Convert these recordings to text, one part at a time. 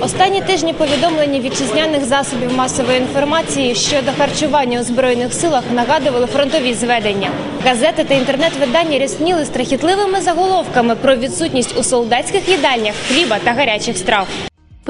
останні тижні повідомлення вітчизняних засобів масової інформації щодо харчування у збройних силах нагадували фронтові зведення. Газети та інтернет-видання рясніли страхітливими заголовками про відсутність у солдатських їдальнях хліба та гарячих страв.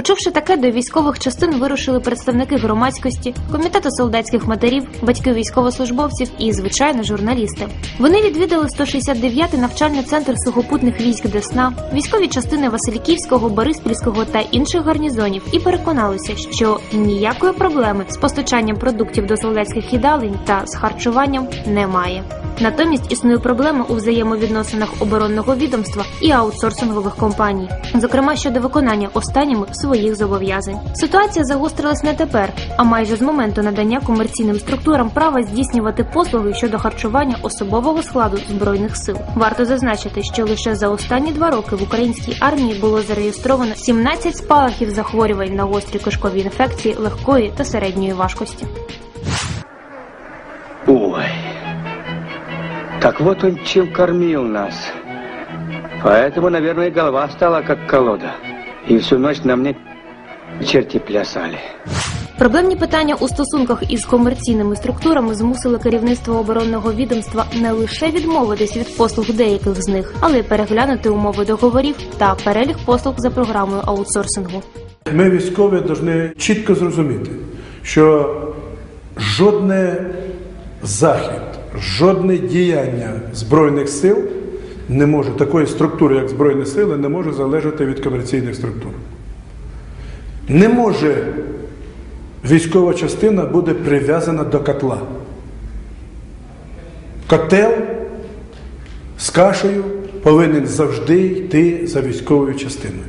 Почувши таке, до військових частин вирушили представники громадськості, комітету солдатських матерів, батьки військовослужбовців і, звичайно, журналісти. Вони відвідали 169-й навчальний центр сухопутних військ Десна, військові частини Васильківського, Бориспільського та інших гарнізонів і переконалися, що ніякої проблеми з постачанням продуктів до солдатських їдалень та з харчуванням немає. Натомість існує проблема у взаємовідносинах оборонного відомства і аутсорсингових компаній, зокрема щодо виконання останніми своїх зобов'язань. Ситуація загострилась не тепер, а майже з моменту надання комерційним структурам права здійснювати послуги щодо харчування особового складу збройних сил. Варто зазначити, що лише за останні два роки в українській армії було зареєстровано 17 спалахів захворювань на гострі кишкові інфекції легкої та середньої важкості. Ой, так вот он чем кормил нас. Поэтому, наверное, голова стала как колода. И всю ночь на мне черти плясали. Проблемні питання у стосунках із комерційними структурами змусили керівництво оборонного відомства не лише відмовитись від послуг деяких з них, але й переглянути умови договорів та перелік послуг за програмою аутсорсингу. Ми військові повинні чітко зрозуміти, що жодне захід, жодне діяння Збройних сил не може, такої структури, як Збройні сили, не може залежати від комерційних структур. Не може військова частина буде прив'язана до котла. Котел з кашею повинен завжди йти за військовою частиною.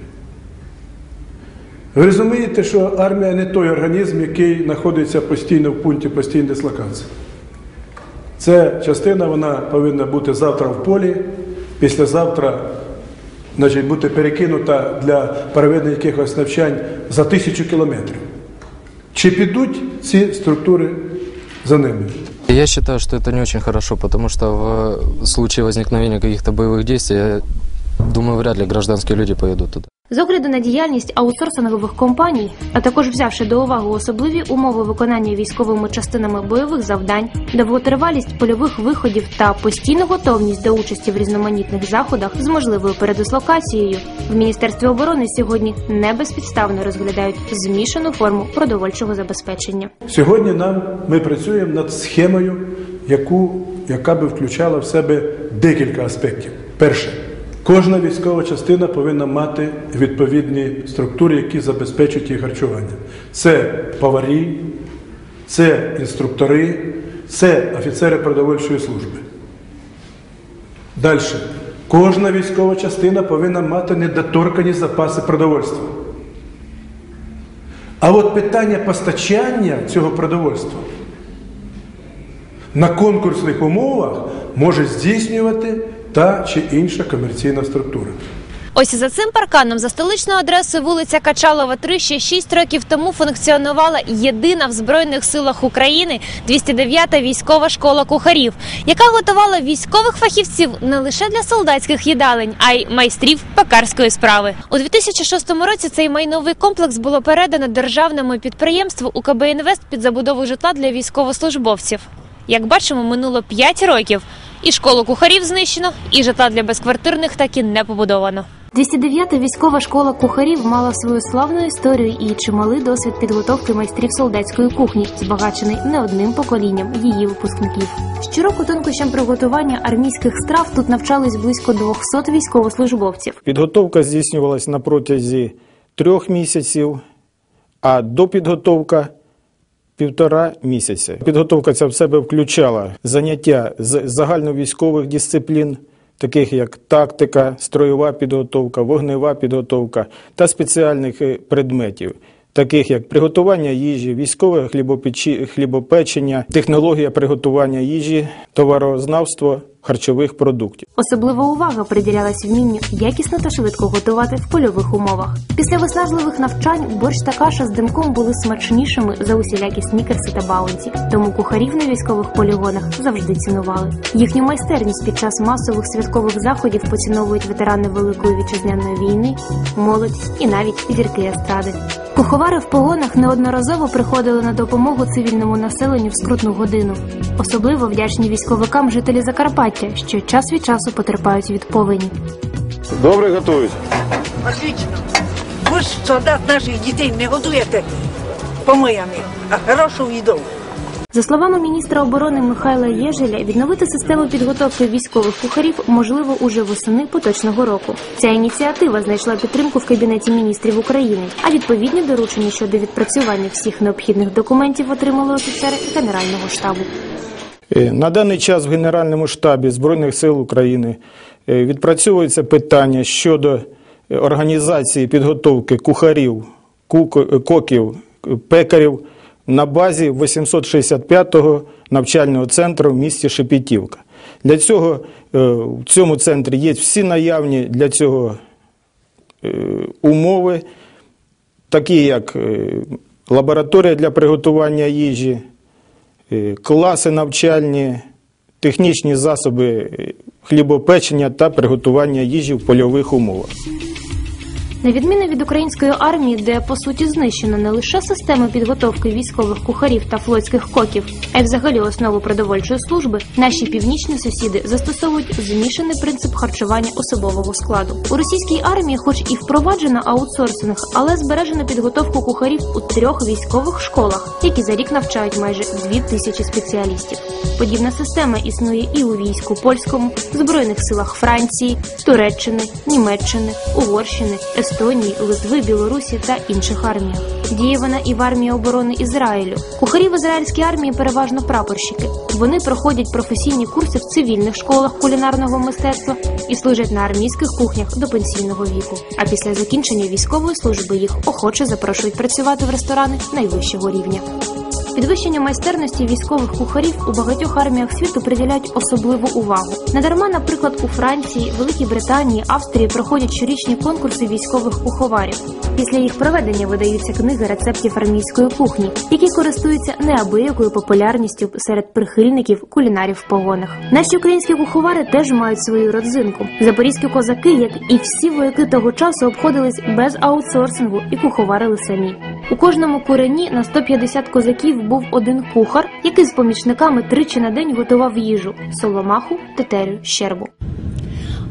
Ви розумієте, що армія не той організм, який знаходиться постійно в пункті постійної дислокації. Ця частина вона повинна бути завтра в полі, післязавтра значить, бути перекинута для проведення якихось навчань за тисячу кілометрів. Чи підуть ці структури за ними? Я считаю, что это не очень хорошо, потому что в случае возникновения каких-то боевых действий, я думаю, вряд ли гражданские люди поедут туда. З огляду на діяльність аутсорсингових компаній, а також взявши до уваги особливі умови виконання військовими частинами бойових завдань, довготривалість польових виходів та постійну готовність до участі в різноманітних заходах з можливою передислокацією, в міністерстві оборони сьогодні не безпідставно розглядають змішану форму продовольчого забезпечення. Сьогодні нам ми працюємо над схемою, яку, яка би включала в себе декілька аспектів. Перше, кожна військова частина повинна мати відповідні структури, які забезпечують її харчування. Це поварі, це інструктори, це офіцери продовольчої служби. Далі. Кожна військова частина повинна мати недоторкані запаси продовольства. А от питання постачання цього продовольства на конкурсних умовах може здійснювати та чи інша комерційна структура. Ось за цим парканом за столичною адресою вулиця Качалова, 3 ще 6 років тому функціонувала єдина в збройних силах України 209-та військова школа кухарів, яка готувала військових фахівців не лише для солдатських їдалень, а й майстрів пекарської справи. У 2006 році цей майновий комплекс було передано державному підприємству УКБ «Інвест» під забудову житла для військовослужбовців. Як бачимо, минуло 5 років. І школу кухарів знищено, і житла для безквартирних так і не побудовано. 209-та військова школа кухарів мала свою славну історію і чималий досвід підготовки майстрів солдатської кухні, збагачений не одним поколінням її випускників. Щороку тонкощам приготування армійських страв тут навчались близько 200 військовослужбовців. Підготовка здійснювалась на протязі трьох місяців, а допідготовка півтора місяця. Підготовка ця в себе включала заняття з загальновійськових дисциплін, таких як тактика, строєва підготовка, вогнева підготовка та спеціальних е, предметів. Таких як приготування їжі, військове хлібопечення, технологія приготування їжі, товарознавство харчових продуктів. Особлива увага приділялась вмінню якісно та швидко готувати в польових умовах. Після виснажливих навчань борщ та каша з димком були смачнішими за усілякі снікерси та баунті. Тому кухарів на військових полігонах завжди цінували. Їхню майстерність під час масових святкових заходів поціновують ветерани Великої вітчизняної війни, молодь і навіть зірки естради. Куховари в погонах неодноразово приходили на допомогу цивільному населенню в скрутну годину. Особливо вдячні військовикам жителі Закарпаття, що час від часу потерпають від повені. Добре готують. Отлично. Ви ж солдат наших дітей не годуєте помиями, а хорошу їду. За словами міністра оборони Михайла Єжеля, відновити систему підготовки військових кухарів можливо уже восени поточного року. Ця ініціатива знайшла підтримку в кабінеті міністрів України, а відповідні доручення щодо відпрацювання всіх необхідних документів отримали офіцери Генерального штабу. Е, На даний час в Генеральному штабі Збройних сил України е, відпрацьовується питання щодо е, організації підготовки кухарів, коків, пекарів на базі 865-го навчального центру в місті Шепетівка. Для цього в цьому центрі є всі наявні для цього умови, такі як лабораторія для приготування їжі, класи навчальні, технічні засоби е, хлібопечення та приготування їжі в польових умовах. На відміну від української армії, де по суті знищено не лише системи підготовки військових кухарів та флотських коків, а й взагалі основу продовольчої служби, наші північні сусіди застосовують змішаний принцип харчування особового складу. У російській армії, хоч і впроваджено аутсорсинг, але збережено підготовку кухарів у трьох військових школах, які за рік навчають майже дві тисячі спеціалістів. Подібна система існує і у війську польському, збройних силах Франції, Туреччини, Німеччини, Угорщини, Естонії, Литви, Білорусі та інших арміях. Діє вона і в армії оборони Ізраїлю. Кухарі в ізраїльській армії переважно прапорщики. Вони проходять професійні курси в цивільних школах кулінарного мистецтва і служать на армійських кухнях до пенсійного віку. А після закінчення військової служби їх охоче запрошують працювати в ресторани найвищого рівня. Підвищенню майстерності військових кухарів у багатьох арміях світу приділяють особливу увагу. Недарма, наприклад, у Франції, Великій Британії, Австрії проходять щорічні конкурси військових куховарів. Після їх проведення видаються книги рецептів армійської кухні, які користуються неабиякою популярністю серед прихильників кулінарів в погонах. Наші українські куховари теж мають свою родзинку. Запорізькі козаки, як і всі вояки того часу, обходились без аутсорсингу і куховарили самі. У кожному курені на 150 козаків був один кухар, який з помічниками тричі на день готував їжу: соломаху, тетерю, щербу.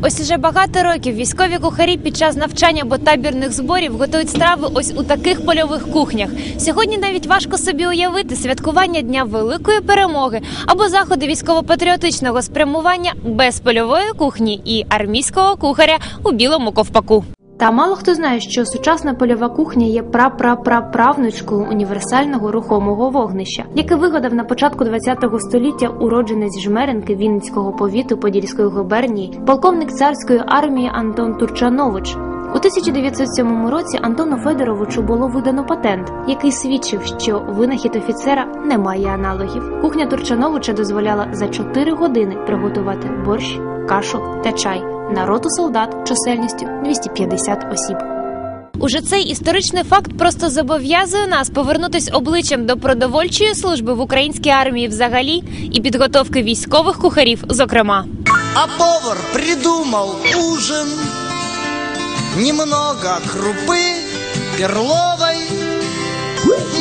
Ось уже багато років військові кухарі під час навчання або табірних зборів готують страви ось у таких польових кухнях. Сьогодні навіть важко собі уявити святкування дня великої перемоги або заходи військово-патріотичного спрямування без польової кухні і армійського кухаря у білому ковпаку. Та мало хто знає, що сучасна польова кухня є прапраправнучкою універсального рухомого вогнища, яке вигадав на початку ХХ століття уродженець Жмеренки Вінницького повіту Подільської губернії, полковник царської армії Антон Турчанович. У 1907 році Антону Федоровичу було видано патент, який свідчив, що винахід офіцера не має аналогів. Кухня Турчановича дозволяла за 4 години приготувати борщ, кашу та чай на роту солдат чисельністю 250 осіб. Уже цей історичний факт просто зобов'язує нас повернутись обличчям до продовольчої служби в українській армії взагалі і підготовки військових кухарів, зокрема. А повар придумал ужин Немного крупы перловой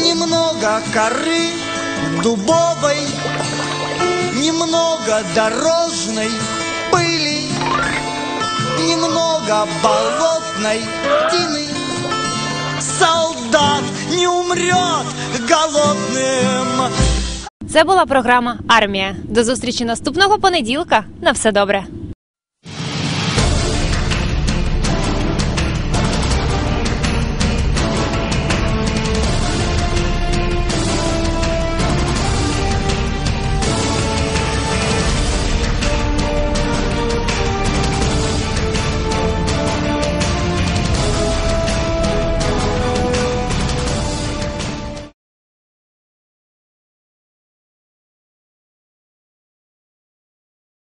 Немного коры дубовой Немного дорожной пыли Немного болотной тины Солдат не умрет голодным Це була програма Армія. До зустрічі наступного понеділка. На все добре.